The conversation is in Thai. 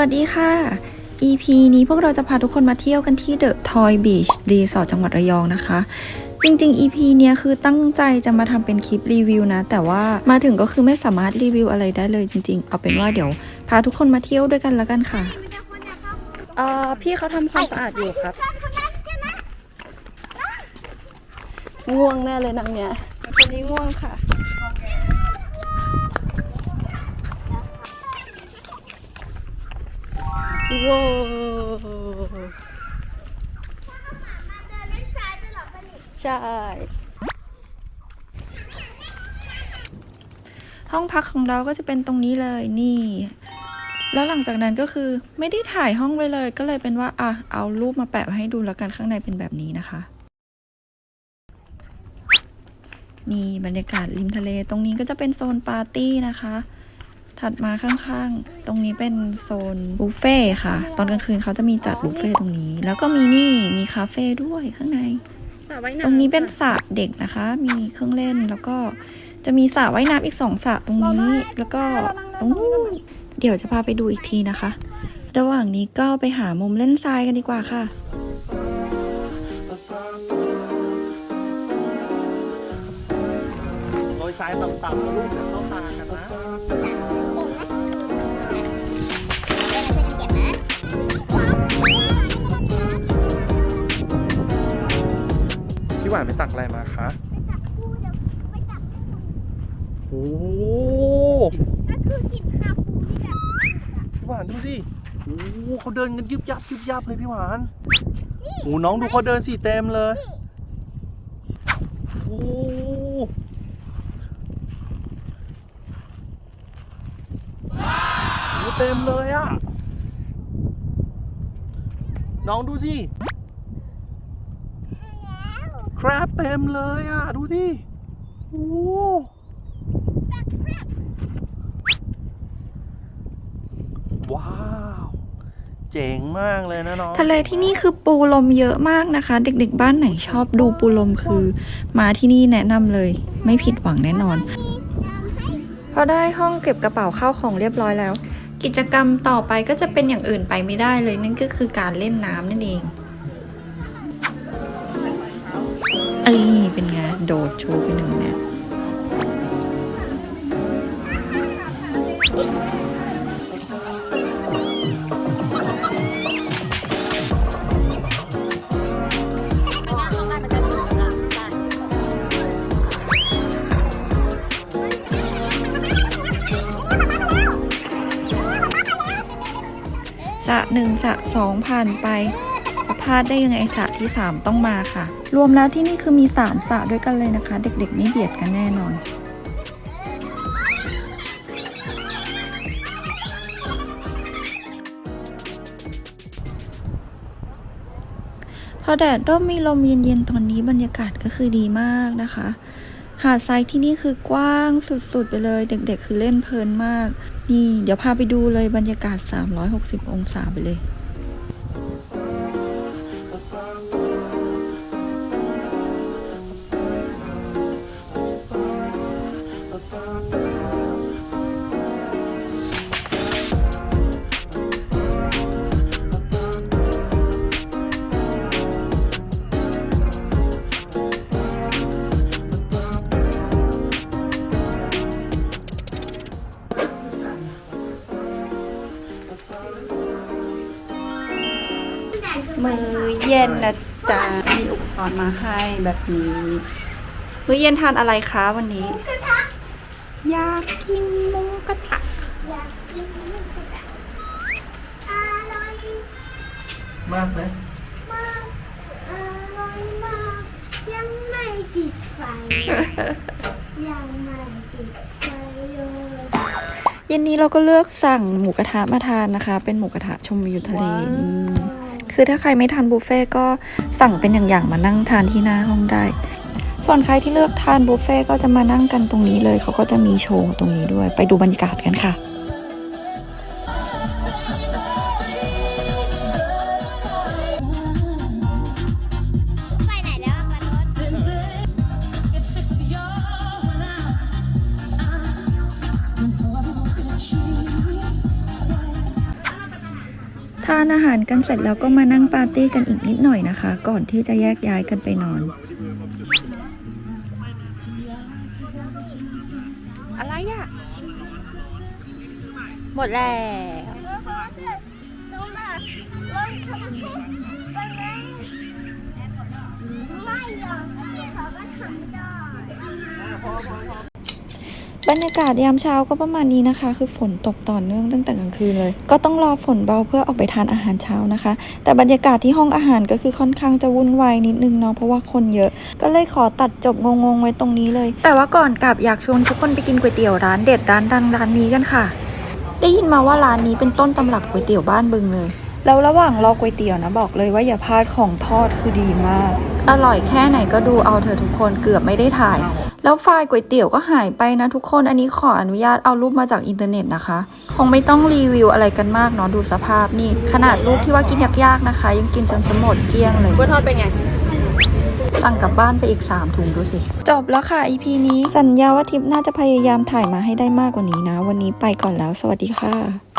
วัสดีค่ะ EP นี้พวกเราจะพาทุกคนมาเที่ยวกันที่ The Toy Beach Resort จังหวัดระยองนะคะ จริงๆ EP เนี้ยคือตั้งใจจะมาทำเป็นคลิปรีวิวนะ แต่ว่ามาถึงก็คือไม่สามารถรีวิวอะไรได้เลยจริง ๆ เอาเป็นว่าเดี๋ยว พาทุกคนมาเที่ยวด้วยกันแล้วกันค่ะเอ่อพี่เขาทำความสะอาดอยู่ครับ ง่วงแน่เลยนางเนี้ยคนนี้ง่วงค่ะ ว้าวใช่ ห้องพักของเราก็จะเป็นตรงนี้เลยนี่ แล้วหลังจากนั้นก็คือไม่ได้ถ่ายห้องไว้เลย ก็เลยเป็นว่าอะเอารูปมาแปะให้ดูแล้วกันข้างในเป็นแบบนี้นะคะนี่บรรยากาศริมทะเลตรงนี้ก็จะเป็นโซนปาร์ตี้นะคะ ถัดมาข้างๆ ตรงนี้เป็นโซนบุฟเฟ่ต์ค่ะ ตอนกลางคืนเขาจะมีจัดบุฟเฟ่ต์ตรงนี้ แล้วก็มีนี่มีคาเฟ่ด้วยข้างใน ตรงนี้เป็นสระเด็กนะคะ มีเครื่องเล่นแล้วก็จะมีสระว่ายน้ำอีกสองสระตรงนี้ แล้วก็ตรงนู้นเดี๋ยวจะพาไปดูอีกทีนะคะ ระหว่างนี้ก็ไปหามุมเล่นทรายกันดีกว่าค่ะโรยทรายต่ำๆแล้วลูกจะเข้าตากันนะ พี่หวานไปตักอะไรมาคะโอ้โหพี่หวานดูสิโอ้โหเขาเดินกันยุบยับยุบยับเลยพี่หวานโอ้น้องดูเขาเดินสิเต็มเลยโอ้โหโอ้เต็มเลยอะน้องดูสิ ครับเต็มเลยอะ ดูสิโอ้ว้าว เจ๋งมากเลยนะน้องทะเลที่นี่คือปูลมเยอะมากนะคะ เด็กๆบ้านไหนชอบดูปูลมคือ มาที่นี่แนะนำเลย ไม่ผิดหวังแน่นอน พอได้ห้องเก็บกระเป๋าเข้าของเรียบร้อยแล้ว กิจกรรมต่อไปก็จะเป็นอย่างอื่นไปไม่ได้เลยนั่นก็คือการเล่นน้ำนั่นเอง เอ้ยเป็นไงโดดโชว์ไปหนึ่งเนี่ยสะหนึ่งสะสองผ่านไป จะพลาดได้ยังไงสระที่สามต้องมาค่ะ รวมแล้วที่นี่คือมีสามสระด้วยกันเลยนะคะ เด็กๆ ไม่เบียดกันแน่นอนพอแดดร่มมีลมเย็นๆตอนนี้บรรยากาศก็คือดีมากนะคะ หาดทรายที่นี่คือกว้างสุดๆไปเลย เด็กๆ คือเล่นเพลินมาก นี่ เดี๋ยวพาไปดูเลยบรรยากาศ 360 องศาไปเลย อเย็นนะจ๊ะมีอุปกรณ์มาให้แบบนี้ มื้อเย็นทานอะไรคะวันนี้ อยากกินหมูกระทะอยากกินหมูกระทะอร่อยมากไหมมากอร่อยมากยังไม่ติดไฟ ยังไม่ติดไฟเลยเย็นนี้เราก็เลือกสั่งหมูกระทะมาทานนะคะ เป็นหมูกระทะชมวิวทะเลนี่ คือถ้าใครไม่ทานบุฟเฟ่ต์ก็สั่งเป็นอย่างๆมานั่งทานที่หน้าห้องได้ ส่วนใครที่เลือกทานบุฟเฟ่ต์ก็จะมานั่งกันตรงนี้เลย เขาก็จะมีโชว์ตรงนี้ด้วย ไปดูบรรยากาศกันค่ะานอาหารกันเสร็จแล้วก็มานั่งปาร์ตี้กันอีกนิดหน่อยนะคะ ก่อนที่จะแยกย้ายกันไปนอน อะไรอะ หมดแล้วต้องแบบรถเขาไม่ไม่ยอมเขาก็ทำได้ บรรยากาศยามเช้าก็ประมาณนี้นะคะ คือฝนตกต่อเนื่องตั้งแต่กลางคืนเลย ก็ต้องรอฝนเบาเพื่อออกไปทานอาหารเช้านะคะ แต่บรรยากาศที่ห้องอาหารก็คือค่อนข้างจะวุ่นวายนิดนึงเนาะเพราะว่าคนเยอะ ก็เลยขอตัดจบงงๆไว้ตรงนี้เลย แต่ว่าก่อนกลับอยากชวนทุกคนไปกินก๋วยเตี๋ยวร้านเด็ดร้านดังร้านนี้กันค่ะ ได้ยินมาว่าร้านนี้เป็นต้นตำรับก๋วยเตี๋ยวบ้านบึงเลย แล้วระหว่างรอก๋วยเตี๋ยวนะบอกเลยว่าอย่าพลาดของทอดคือดีมาก อร่อยแค่ไหนก็ดูเอาเธอะทุกคนเกือบไม่ได้ถ่าย แล้วไฟล์ก๋วยเตี๋ยวก็หายไปนะทุกคนอันนี้ขออนุญาตเอารูปมาจากอินเทอร์เน็ตนะคะ คงไม่ต้องรีวิวอะไรกันมากเนาะดูสภาพนี่ ขนาดรูปที่ว่ากินยากๆนะคะ ยังกินจนสมดเกลี้ยงเลยกล้วยทอดเป็นไงสั่งกลับบ้านไปอีก 3 ถุงดูสิ จบแล้วค่ะ EP นี้สัญญาว่าทิปน่าจะพยายามถ่ายมาให้ได้มากกว่านี้นะ วันนี้ไปก่อนแล้ว สวัสดีค่ะ